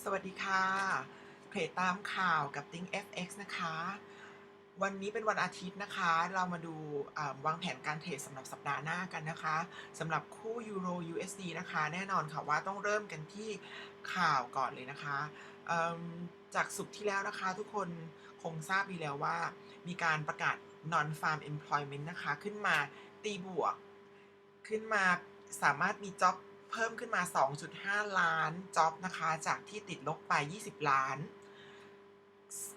สวัสดีค่ะเพจตามข่าวกับ Think FX นะคะ วันนี้เป็นวันอาทิตย์นะคะ เรามาดูวางแผนการเทรดสำหรับสัปดาห์หน้ากันนะคะสำหรับคู่ยูโร USD นะคะ แน่นอนค่ะว่าต้องเริ่มกันที่ข่าวก่อนเลยนะคะจากสุขที่แล้วนะคะ ทุกคนคงทราบดีแล้วว่า มีการประกาศ non farm employment นะคะ ขึ้นมาตีบวก ขึ้นมาสามารถมีจ็อบ เพิ่มขึ้นมา 2.5 ล้านจ็อบนะคะ จากที่ติดลบไป 20 ล้าน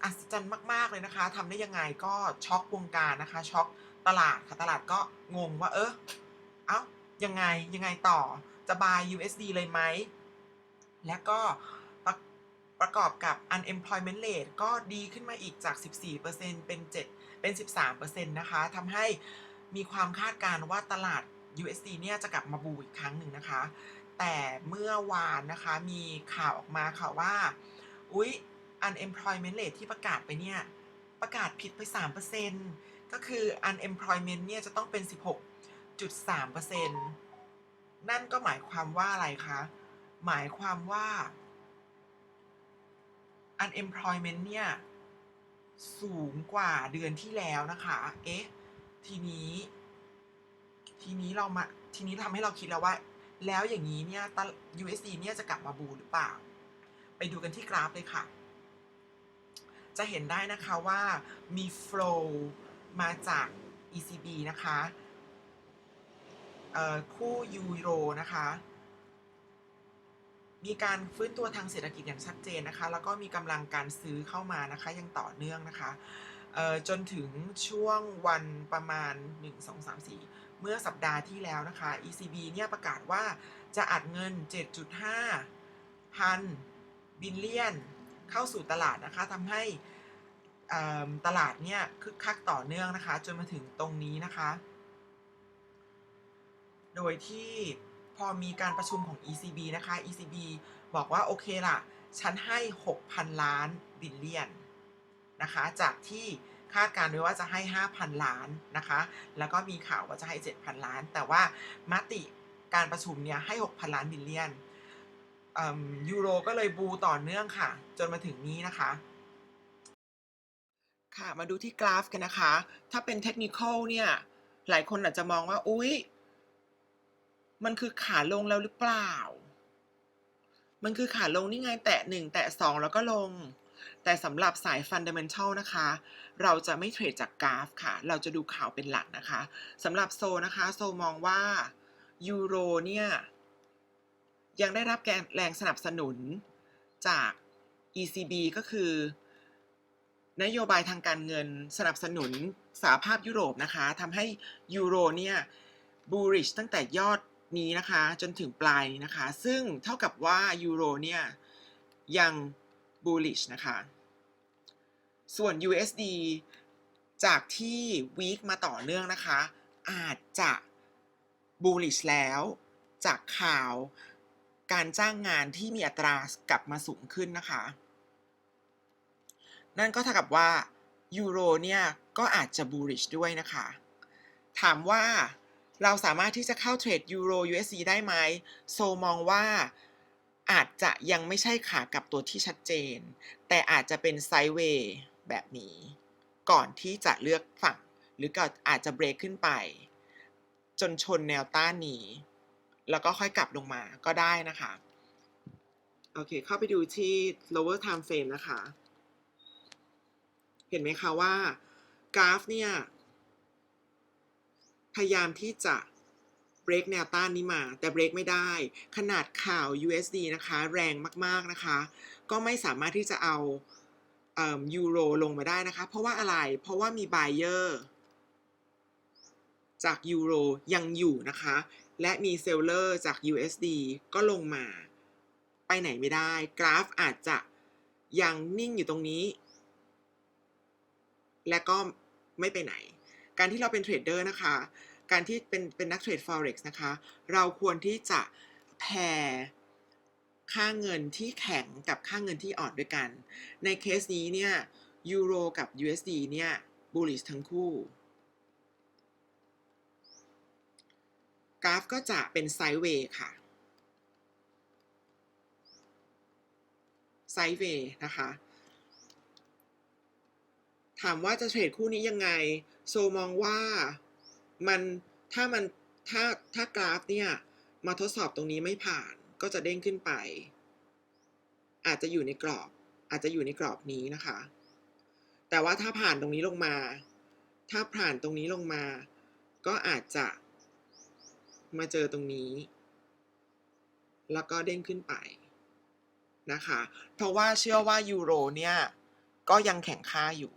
อัศจรรย์มาก ๆ เลยนะคะทำได้ยังไงก็ช็อกวงการนะคะ ช็อกตลาดค่ะตลาดก็งงว่า เออเอ้ายังไงยังไงต่อจะ buy USD เลยไหม และก็ประประกอบกับ unemployment rate ก็ดีขึ้นมาอีกจาก 14%เป็น 7 เป็น 13%นะคะทำให้มีความคาดการณ์ว่าตลาด USD เนี่ยจะกลับมาบูอีกครั้งหนึ่งนะคะ แต่เมื่อวานนะคะมีข่าวออกมาค่ะว่า อุ๊ย unemployment rate ที่ประกาศไปเนี่ย ประกาศผิดไป 3%ก็คือ unemployment เนี่ยจะต้องเป็น 16.3%นั่นก็หมายความว่าอะไรคะ หมายความว่า unemployment เนี่ย สูงกว่าเดือนที่แล้วนะคะ เอ๊ะ ทีนี้ ทีนี้เรามาทีนี้ทำให้เราคิดแล้วว่า แล้วอย่างนี้เนี่ยตล USD เนี่ยจะกลับมาบูหรือเปล่า ไปดูกันที่กราฟเลยค่ะ จะเห็นได้นะคะว่ามี flow มาจาก ECB นะคะคู่ยูโรนะคะ มีการฟื้นตัวทางเศรษฐกิจอย่างชัดเจนนะคะ แล้วก็มีกำลังการซื้อเข้ามานะคะ ยังต่อเนื่องนะคะจนถึงช่วงวันประมาณ 1 2 3 4 เมื่อสัปดาห์ที่แล้วนะคะ ECB เนี่ยประกาศว่าจะอัดเงิน 7.5 พันบิลเลียน เข้าสู่ตลาดนะคะทำให้ตลาดเนี่ยคึกคักต่อเนื่องนะคะ จนมาถึงตรงนี้นะคะ โดยที่พอมีการประชุมของ ECB นะคะ ECB บอกว่าโอเคล่ะ ฉันให้ 6,000 ล้านบิลเลียนนะคะ จากที่ คาดการณ์ไว้ว่าจะให้ 5,000 ล้านนะคะ แล้วก็มีข่าวว่าจะให้ 7,000 ล้าน แต่ว่ามติการประชุมเนี่ยให้ 6,000 ล้านบิลเลียนยูโรก็เลยบูต่อเนื่องค่ะ จนมาถึงนี้นะคะ ค่ะ มาดูที่กราฟกันนะคะ ถ้าเป็นเทคนิคอลเนี่ย หลายคนอาจจะมองว่า อุ๊ย มันคือขาลงแล้วหรือเปล่า มันคือขาลงนี่ไง แตะ1แตะ2แล้วก็ลง แต่สำหรับสาย Fundamental นะคะ เราจะไม่เทรดจากกราฟค่ะ เราจะดูข่าวเป็นหลักนะคะสำหรับโซนะคะ โซมองว่ายูโรเนี่ยยังได้รับแรงสนับสนุนจาก ECB ก็คือนโยบายทางการเงินสนับสนุนสหภาพยุโรปนะคะทำให้ยูโรเนี่ย bullish ตั้งแต่ยอดนี้นะคะจนถึงปลายนี้นะคะ ซึ่งเท่ากับว่ายูโรเนี่ยยัง bullish นะคะ ส่วน USD จากที่ weak มาต่อเนื่องนะคะ อาจจะ bullish แล้ว จากข่าวการจ้างงานที่มีอัตรากลับมาสูงขึ้นนะคะ นั่นก็เท่ากับว่ายูโรเนี่ย ก็อาจจะ bullish ด้วยนะคะ ถามว่าเราสามารถที่จะเข้าเทรดยูโร USD ได้ไหมโซมองว่าอาจจะยังไม่ใช่ขากลับตัวที่ชัดเจน แต่อาจจะเป็นไซด์เวย์ แบบนี้ ก่อนที่จะเลือกฝั่ง หรือก็อาจจะเบรกขึ้นไป จนชนแนวต้านนี้ แล้วก็ค่อยกลับลงมาก็ได้นะคะ โอเค เข้าไปดูที่ lower time frame นะคะ เห็นไหมคะว่ากราฟเนี่ยพยายามที่จะ break แนวต้านนี้มา แต่ break ไม่ได้ ขนาดข่าว USD นะคะ แรงมาก ๆ นะคะ ก็ไม่สามารถที่จะเอา ยูโรลงมาได้นะคะ เพราะว่าอะไร เพราะว่ามี buyer จากยูโรยังอยู่นะคะ และมีเซลเลอร์จาก USD ก็ลงมา ไปไหนไม่ได้ กราฟอาจจะยังนิ่งอยู่ตรงนี้ และก็ไม่ไปไหน การที่เราเป็นเทรดเดอร์นะคะ การที่เป็นเป็นนักเทรด forex นะคะ เราควรที่จะแพร ค่าเงินที่แข็งกับค่าเงินที่อ่อนด้วยกัน ในเคสนี้เนี่ยยูโรกับ USD เนี่ย bullish ทั้งคู่ กราฟก็จะเป็นไซด์เวย์ค่ะไซด์เวย์นะคะ ถามว่าจะเทรดคู่นี้ยังไง โซมองว่ามันถ้ามันถ้าถ้ากราฟเนี่ย มาทดสอบตรงนี้ไม่ผ่าน ก็จะเด้งขึ้นไป อาจจะอยู่ในกรอบ อาจจะอยู่ในกรอบนี้นะคะ แต่ว่าถ้าผ่านตรงนี้ลงมา ถ้าผ่านตรงนี้ลงมา ก็อาจจะมาเจอตรงนี้ แล้วก็เด้งขึ้นไปนะคะ เพราะว่าเชื่อว่ายูโรเนี่ย ก็ยังแข็งค่าอยู่